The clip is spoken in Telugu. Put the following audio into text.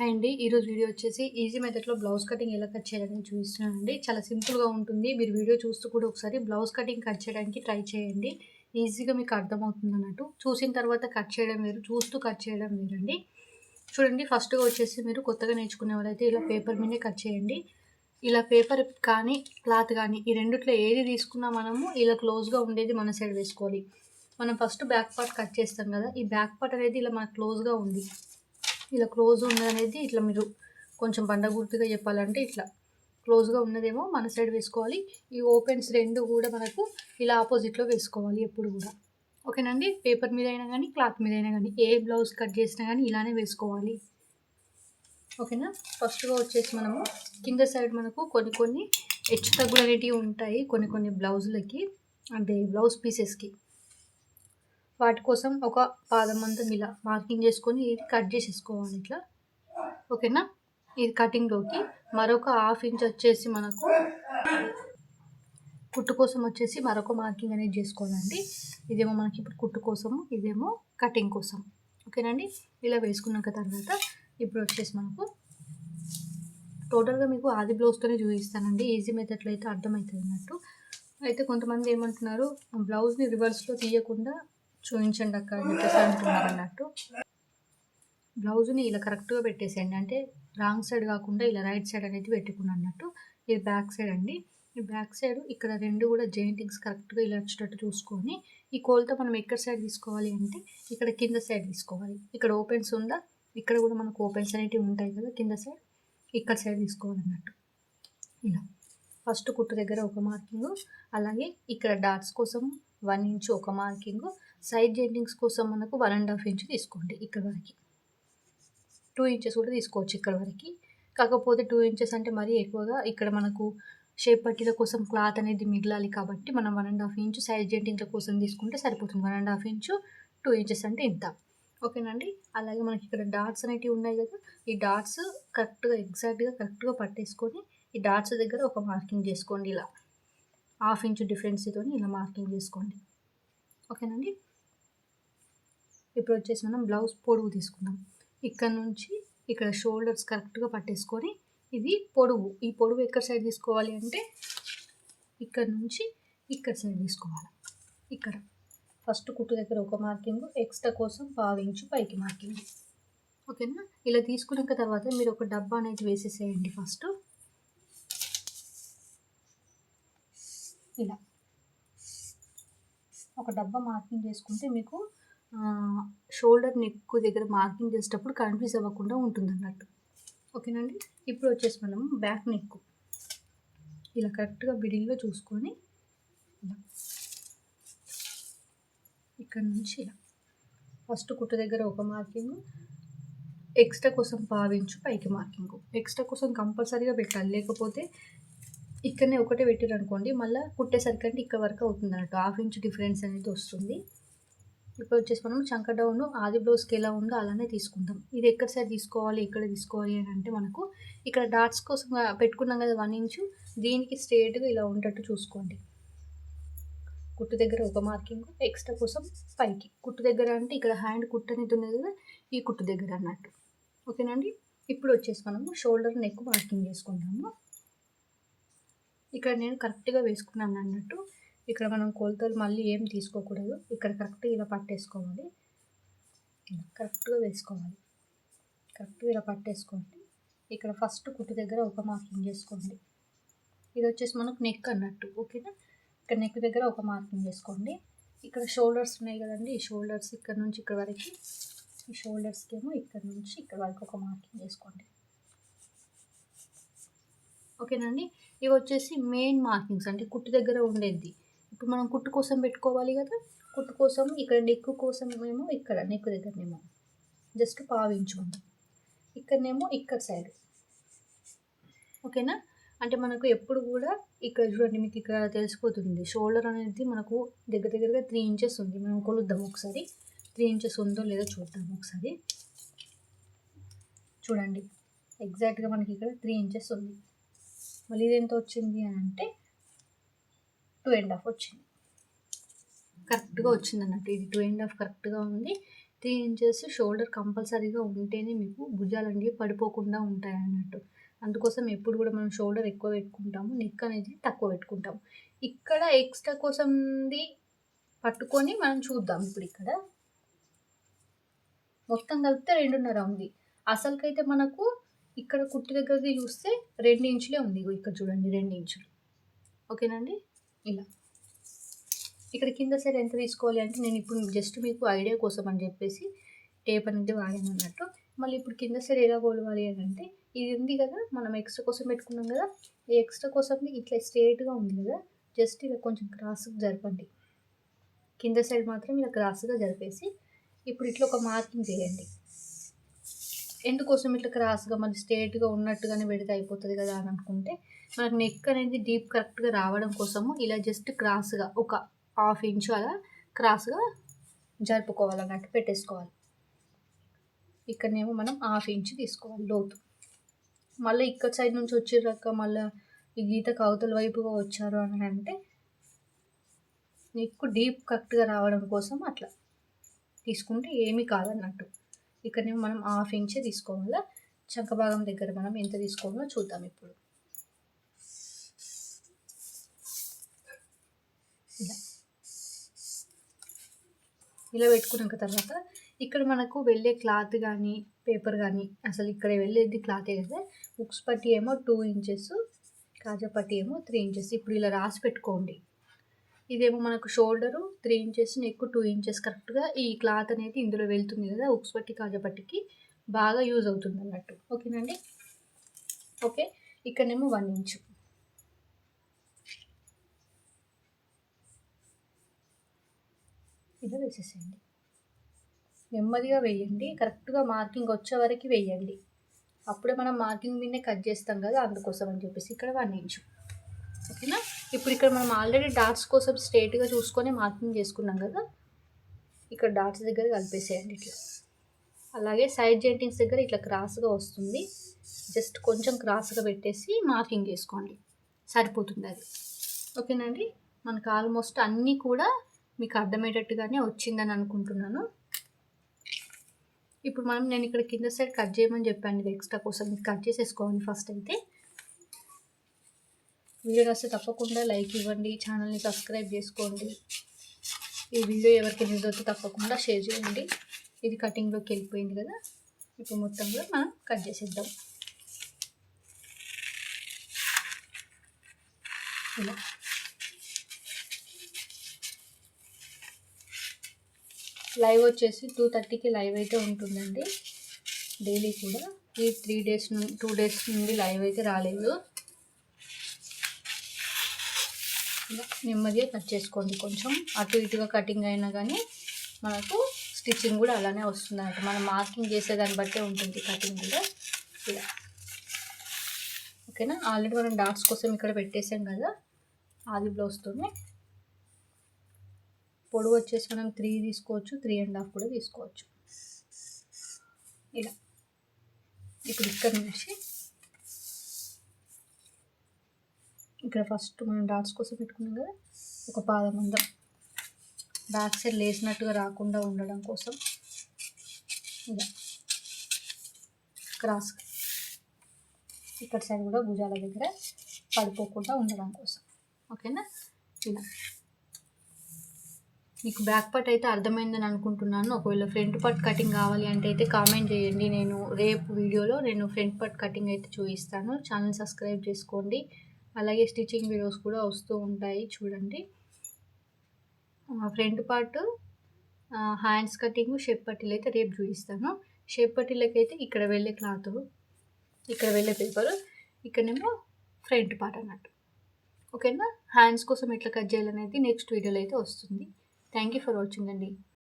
హాయ్ అండి. ఈరోజు వీడియో వచ్చేసి ఈజీ మెథడ్లో బ్లౌజ్ కటింగ్ ఎలా కట్ చేయాలని చూపిస్తున్నానండి. చాలా సింపుల్గా ఉంటుంది. మీరు వీడియో చూస్తూ కూడా ఒకసారి బ్లౌజ్ కటింగ్ కట్ చేయడానికి ట్రై చేయండి. ఈజీగా మీకు అర్థమవుతుంది అన్నట్టు. చూసిన తర్వాత కట్ చేయడం వేరు చూస్తూ కట్ చేయడం వేరండి. చూడండి ఫస్ట్గా వచ్చేసి మీరు కొత్తగా నేర్చుకునే వాళ్ళైతే ఇలా పేపర్ మీదే కట్ చేయండి. ఇలా పేపర్ కానీ క్లాత్ కానీ ఈ రెండిట్లో ఏది తీసుకున్నా మనము ఇలా క్లోజ్గా ఉండేది మన సైడ్ వేసుకోవాలి. మనం ఫస్ట్ బ్యాక్ పార్ట్ కట్ చేస్తాం కదా ఈ బ్యాక్ పార్ట్ అనేది ఇలా మనకు క్లోజ్గా ఉంది. ఇలా క్లోజ్ ఉన్నదనేది ఇట్లా మీరు కొంచెం బండగుర్తుగా చెప్పాలంటే ఇట్లా. క్లోజ్గా ఉన్నదేమో మన సైడ్ వేసుకోవాలి. ఈ ఓపెన్స్ రెండు కూడా మనకు ఇలా ఆపోజిట్లో వేసుకోవాలి ఎప్పుడు కూడా. ఓకేనండి? పేపర్ మీద అయినా కానీ క్లాత్ మీద అయినా కానీ ఏ బ్లౌజ్ కట్ చేసినా కానీ ఇలానే వేసుకోవాలి. ఓకేనా? ఫస్ట్గా వచ్చేసి మనము కింద సైడ్ మనకు కొన్ని కొన్ని హెచ్చు తగ్గులు అనేటివి ఉంటాయి కొన్ని కొన్ని బ్లౌజులకి అంటే బ్లౌజ్ పీసెస్కి. వాటి కోసం ఒక పాదం అంతా ఇలా మార్కింగ్ చేసుకొని ఇది కట్ చేసేసుకోవాలి ఇట్లా. ఓకేనా? ఇది కటింగ్లోకి మరొక హాఫ్ ఇంచ్ వచ్చేసి మనకు కుట్టు కోసం వచ్చేసి మరొక మార్కింగ్ అనేది చేసుకోవాలండి. ఇదేమో మనకి ఇప్పుడు కుట్టు కోసం ఇదేమో కటింగ్ కోసం. ఓకేనండి? ఇలా వేసుకున్నాక తర్వాత ఇప్పుడు వచ్చేసి మనకు టోటల్గా మీకు ఆది బ్లౌజ్తోనే చూపిస్తానండి. ఈజీ మెథడ్లో అయితే అర్థమవుతుంది అన్నట్టు. అయితే కొంతమంది ఏమంటున్నారు బ్లౌజ్ని రివర్స్లో తీయకుండా చూపించండి అక్క అని చెప్పేసి అంటున్నారు అన్నట్టు బ్లౌజ్ని ఇలా కరెక్ట్గా పెట్టేసేయండి. అంటే రాంగ్ సైడ్ కాకుండా ఇలా రైట్ సైడ్ అనేది పెట్టుకున్నాను అన్నట్టు ఇది బ్యాక్ సైడ్ అండి. ఈ బ్యాక్ సైడ్ ఇక్కడ రెండు కూడా జాయింటింగ్స్ కరెక్ట్గా ఇలా వచ్చేటట్టు చూసుకొని ఈ కోల్తో మనం ఎక్కడ సైడ్ తీసుకోవాలి అంటే ఇక్కడ కింద సైడ్ తీసుకోవాలి. ఇక్కడ ఓపెన్స్ ఉందా? ఇక్కడ కూడా మనకు ఓపెన్స్ అనేటివి ఉంటాయి కదా కింద సైడ్ ఇక్కడ సైడ్ తీసుకోవాలన్నట్టు. ఇలా. ఫస్ట్ కుట్టు దగ్గర ఒక మార్కింగ్ అలాగే ఇక్కడ డాట్స్ కోసం వన్ ఇంచ్ ఒక మార్కింగ్. సైడ్ జెంటింగ్స్ కోసం మనకు వన్ అండ్ హాఫ్ ఇంచ్ తీసుకోండి ఇక్కడ వరకు. టూ ఇంచెస్ కూడా తీసుకోవచ్చు ఇక్కడ వరకు. కాకపోతే టూ ఇంచెస్ అంటే మరీ ఎక్కువగా ఇక్కడ మనకు షేప్ పట్టీల కోసం క్లాత్ అనేది మిగలాలి కాబట్టి మనం one and half inch side జెంటింగ్ల కోసం తీసుకుంటే సరిపోతుంది. One and half inch two inches అంటే ఇంత. ఓకేనండి? అలాగే మనకి ఇక్కడ డాట్స్ అనేటివి ఉన్నాయి కదా ఈ డాట్స్ కరెక్ట్గా ఎగ్జాక్ట్గా కరెక్ట్గా పట్టేసుకొని ఈ డాట్స్ దగ్గర ఒక మార్కింగ్ చేసుకోండి ఇలా. హాఫ్ ఇంచు డిఫరెన్స్తో ఇలా మార్కింగ్ చేసుకోండి. ఓకేనండి? ఇప్పుడు వచ్చేసి మనం బ్లౌజ్ పొడుగు తీసుకుందాం. ఇక్కడ నుంచి ఇక్కడ షోల్డర్స్ కరెక్ట్గా పట్టేసుకొని ఇది పొడవు. ఈ పొడవు ఎక్కడ సైడ్ తీసుకోవాలి అంటే ఇక్కడ నుంచి ఇక్కడ సైడ్ తీసుకోవాలి. ఇక్కడ. ఫస్ట్ కుట్టు దగ్గర ఒక మార్కింగ్ ఎక్స్ట్రా కోసం పావించు పైకి మార్కింగ్. ఓకేనా? ఇలా తీసుకున్నాక తర్వాత మీరు ఒక డబ్బా అనేది వేసేసేయండి ఫస్ట్. ఇలా ఒక డబ్బా మార్కింగ్ చేసుకుంటే మీకు షోల్డర్ నెక్ దగ్గర మార్కింగ్ చేసేటప్పుడు కన్ఫ్యూజ్ అవ్వకుండా ఉంటుంది అన్నట్టు ఓకేనండి? ఇప్పుడు వచ్చేసి మనం బ్యాక్ నెక్ ఇలా కరెక్ట్గా బిడిల్లో చూసుకొని ఇలా ఇక్కడ నుంచి ఇలా. ఫస్ట్ కుట్టు దగ్గర ఒక మార్కింగ్ ఎక్స్ట్రా కోసం పావించు పైకి మార్కింగ్. ఎక్స్ట్రా కోసం కంపల్సరీగా పెట్టాలి. లేకపోతే ఇక్కడనే ఒకటే పెట్టారు అనుకోండి మళ్ళీ కుట్టేసరికి అంటే ఇక్కడ వరకు అవుతుంది అన్నట్టు హాఫ్ ఇంచ్ డిఫరెన్స్ అనేది వస్తుంది. ఇప్పుడు వచ్చేసి మనం చంక డౌన్ ఆది బ్లౌజ్కి ఎలా ఉందో అలానే తీసుకుందాం. ఇది ఎక్కడ సైడ్ తీసుకోవాలి ఎక్కడ తీసుకోవాలి అని అంటే మనకు ఇక్కడ డాట్స్ కోసం పెట్టుకున్నాం కదా వన్ ఇంచు దీనికి స్ట్రేట్గా ఇలా ఉండేటట్టు చూసుకోండి. కుట్టు దగ్గర ఒక మార్కింగ్ ఎక్స్ట్రా కోసం పైకి. కుట్టు దగ్గర అంటే ఇక్కడ హ్యాండ్ కుట్టు అనేది ఉన్నది కదా ఈ కుట్టు దగ్గర అన్నట్టు. ఓకేనండి ఇప్పుడు వచ్చేసి మనము షోల్డర్ నెక్ మార్కింగ్ చేసుకుంటాము ఇక్కడ నేను కరెక్ట్గా వేసుకున్నాను అన్నట్టు. ఇక్కడ మనం కొలతలు మళ్ళీ ఏం తీసుకోకూడదు. ఇక్కడ కరెక్ట్గా ఇలా పట్టేసుకోవాలి. కరెక్ట్గా వేసుకోవాలి. కరెక్ట్గా ఇలా పట్టేసుకోండి. ఇక్కడ ఫస్ట్ కుట్టు దగ్గర ఒక మార్కింగ్ చేసుకోండి. ఇది వచ్చేసి మనకు నెక్ అన్నట్టు ఓకేనా? ఇక్కడ నెక్ దగ్గర ఒక మార్కింగ్ చేసుకోండి. ఇక్కడ షోల్డర్స్ ఉన్నాయి కదండి ఈ షోల్డర్స్ ఇక్కడ నుంచి ఇక్కడ వరకు ఈ షోల్డర్స్కి ఏమో ఇక్కడ నుంచి ఇక్కడ వరకు ఒక మార్కింగ్ చేసుకోండి. ఓకేనండి ఇవి వచ్చేసి మెయిన్ మార్కింగ్స్ అంటే కుట్టు దగ్గర ఉండేది. ఇప్పుడు మనం కుట్టు కోసం పెట్టుకోవాలి కదా కుట్టు కోసం ఇక్కడ నెక్ కోసం ఏమో ఇక్కడ నెక్ దగ్గరనేమో. జస్ట్ పావించుకుందాం. ఇక్కడనేమో ఇక్కడ సైడ్ ఓకేనా? అంటే మనకు ఎప్పుడు కూడా ఇక్కడ చూడండి మీకు ఇక్కడ తెలిసిపోతుంది. షోల్డర్ అనేది మనకు దగ్గర దగ్గరగా త్రీ ఇంచెస్ ఉంది. మనం కొలుద్దాం ఒకసారి. త్రీ ఇంచెస్ ఉందో లేదో చూద్దాం ఒకసారి. చూడండి. ఎగ్జాక్ట్గా మనకి ఇక్కడ త్రీ ఇంచెస్ ఉంది. మళ్ళీ ఇది ఎంత వచ్చింది అని అంటే టూ అండ్ హాఫ్ వచ్చింది. కరెక్ట్గా వచ్చింది అన్నట్టు ఇది టూ అండ్ హాఫ్ కరెక్ట్గా ఉంది. త్రీ ఇంచెస్ షోల్డర్ కంపల్సరీగా ఉంటేనే మీకు భుజాలు అనేవి పడిపోకుండా ఉంటాయి అన్నట్టు అందుకోసం ఎప్పుడు కూడా మనం షోల్డర్ ఎక్కువ పెట్టుకుంటాము నెక్ అనేది తక్కువ పెట్టుకుంటాము. ఇక్కడ ఎక్స్ట్రా కోసంది పట్టుకొని మనం చూద్దాం ఇప్పుడు ఇక్కడ. మొత్తం కలిపితే రెండున్నర ఉంది. అసలుకైతే మనకు ఇక్కడ కుట్టి దగ్గరది చూస్తే రెండు ఇంచులే ఉంది. ఇక్కడ చూడండి రెండు ఇంచులు. ఓకేనండి? ఇలా. ఇక్కడ కింద సైడ్ ఎంత తీసుకోవాలి అంటే నేను ఇప్పుడు జస్ట్ మీకు ఐడియా కోసం అని చెప్పేసి టేప్ అనేది వాడాను అన్నట్టు మళ్ళీ ఇప్పుడు కింద సైడ్ ఎలా కొలవాలి అని అంటే ఇది ఉంది కదా మనం ఎక్స్ట్రా కోసం పెట్టుకున్నాం కదా ఈ ఎక్స్ట్రా కోసం ఇట్లా స్ట్రేట్గా ఉంది కదా జస్ట్ ఇలా కొంచెం క్రాస్గా జరపండి. కింద సైడ్ మాత్రం ఇలా క్రాస్గా జరిపేసి ఇప్పుడు ఇట్లా ఒక మార్కింగ్ చేయండి. ఎందుకోసం ఇట్లా క్రాస్గా మళ్ళీ స్ట్రేట్గా ఉన్నట్టుగానే పెడితే అయిపోతుంది కదా అని అనుకుంటే మనకు నెక్ అనేది డీప్ కరెక్ట్గా రావడం కోసము ఇలా జస్ట్ క్రాస్గా ఒక హాఫ్ ఇంచ్ అలా క్రాస్గా జరుపుకోవాలి అన్నట్టు పెట్టేసుకోవాలి. ఇక్కడనేమో మనం హాఫ్ ఇంచ్ తీసుకోవాలి లోతు. మళ్ళీ ఇక్కడ సైడ్ నుంచి వచ్చిర్రాక మళ్ళీ ఈ గీతకు అవతల వైపుగా వచ్చారు అని అంటే నీకు డీప్ కరెక్ట్గా రావడం కోసం అట్లా తీసుకుంటే ఏమీ కాదన్నట్టు. ఇక్కడనేమో మనం హాఫ్ ఇంచే తీసుకోవాలా? చంక భాగం దగ్గర మనం ఎంత తీసుకోవాలో చూద్దాం ఇప్పుడు. ఇలా. ఇలా పెట్టుకున్నాక తర్వాత ఇక్కడ మనకు వెళ్ళే క్లాత్ కానీ పేపర్ కానీ అసలు ఇక్కడ వెళ్ళేది క్లాతే కదా బుక్స్ పట్టి ఏమో టూ ఇంచెస్ కాజా పట్టి ఏమో త్రీ ఇంచెస్. ఇప్పుడు ఇలా రాసి పెట్టుకోండి. ఇదేమో మనకు shoulder three inches neck two inches కరెక్ట్గా ఈ క్లాత్ అనేది ఇందులో వెళ్తుంది కదా ఉక్స్ పట్టి కాజపట్టికి బాగా యూజ్ అవుతుంది అన్నట్టు. ఓకేనండి ఓకే. ఇక్కడనేమో వన్ ఇంచు. ఇలా వేసేసేయండి. నెమ్మదిగా వేయండి. కరెక్ట్గా మార్కింగ్ వచ్చే వరకు వేయండి. అప్పుడే మనం మార్కింగ్ మీదనే కట్ చేస్తాం కదా అందుకోసం అని చెప్పేసి ఇక్కడ వన్ ఇంచు. ఓకేనా? ఇప్పుడు ఇక్కడ మనం ఆల్రెడీ డాట్స్ కోసం స్ట్రేట్గా చూసుకొని మార్కింగ్ చేసుకున్నాం కదా? ఇక్కడ డాట్స్ దగ్గర కలిపేసేయండి ఇట్లా. అలాగే సైడ్ జెంటింగ్స్ దగ్గర ఇట్లా క్రాస్గా వస్తుంది. జస్ట్ కొంచెం క్రాస్గా పెట్టేసి మార్కింగ్ చేసుకోండి. సరిపోతుంది అది. ఓకేనండి మనకు ఆల్మోస్ట్ అన్నీ కూడా మీకు అర్థమయ్యేటట్టుగానే వచ్చిందని అనుకుంటున్నాను. ఇప్పుడు మనం నేను ఇక్కడ కింద సైడ్ కట్ చేయమని చెప్పాను ఎక్స్ట్రా కోసం. కట్ చేసేసుకోండి ఫస్ట్ అయితే. వీడియో వస్తే తప్పకుండా లైక్ ఇవ్వండి ఛానల్ని సబ్స్క్రైబ్ చేసుకోండి. ఈ వీడియో ఎవరికి నిజొద్దు తప్పకుండా షేర్ చేయండి. ఇది కటింగ్లోకి వెళ్ళిపోయింది కదా ఇప్పుడు మొత్తంలో మనం కట్ చేసేద్దాం. ఇలా. లైవ్ వచ్చేసి టూ థర్టీకి లైవ్ అయితే ఉంటుందండి. డైలీ కూడా. ఈ త్రీ డేస్ నుండి టూ డేస్ నుండి లైవ్ అయితే రాలేదు ఇలా నెమ్మదిగా కట్ చేసుకోండి. కొంచెం అటు ఇటుగా కటింగ్ అయినా కానీ మనకు స్టిచ్చింగ్ కూడా అలానే వస్తుంది అన్నట్టు మనం మార్కింగ్ చేసేదాన్ని బట్టే ఉంటుంది కటింగ్ కూడా. ఇలా. ఓకేనా? ఆల్రెడీ మనం డాట్స్ కోసం ఇక్కడ పెట్టేసాం కదా? ఆది బ్లౌజ్తోనే పొడవు వచ్చేసి మనం త్రీ తీసుకోవచ్చు. త్రీ అండ్ హాఫ్ కూడా తీసుకోవచ్చు. ఇలా. ఇప్పుడు ఇక్కడ నుంచి ఇక్కడ ఫస్ట్ మనం డాట్స్ కోసం పెట్టుకున్నాం కదా ఒక పాదం అందం. బ్యాక్ సైడ్ లేసినట్టుగా రాకుండా ఉండడం కోసం ఇలా క్రాస్ ఇక్కడ సైడ్ కూడా భుజాల దగ్గర పడిపోకుండా ఉండడం కోసం. ఓకేనా ఇలా. మీకు బ్యాక్ పార్ట్ అయితే అర్థమైందని అనుకుంటున్నాను. ఒకవేళ ఫ్రంట్ పార్ట్ కటింగ్ కావాలి అంటే అయితే కామెంట్ చేయండి. నేను రేపు వీడియోలో నేను ఫ్రంట్ పార్ట్ కటింగ్ అయితే చూపిస్తాను. ఛానల్ సబ్స్క్రైబ్ చేసుకోండి. అలాగే స్టిచ్చింగ్ వీడియోస్ కూడా వస్తూ ఉంటాయి చూడండి. Front part hands cutting shape పట్టీలు అయితే రేపు చూపిస్తాను. షేప్ పట్టీలకైతే అయితే ఇక్కడ వెళ్ళే క్లాత్ ఇక్కడ వెళ్ళే పేపర్ ఇక్కడనేమో ఫ్రంట్ పార్ట్ అన్నట్టు. ఓకేనా? హ్యాండ్స్ కోసం ఎట్లా కట్ చేయాలనేది నెక్స్ట్ వీడియోలో అయితే వస్తుంది. థ్యాంక్ యూ ఫర్ వాచింగ్ అండి.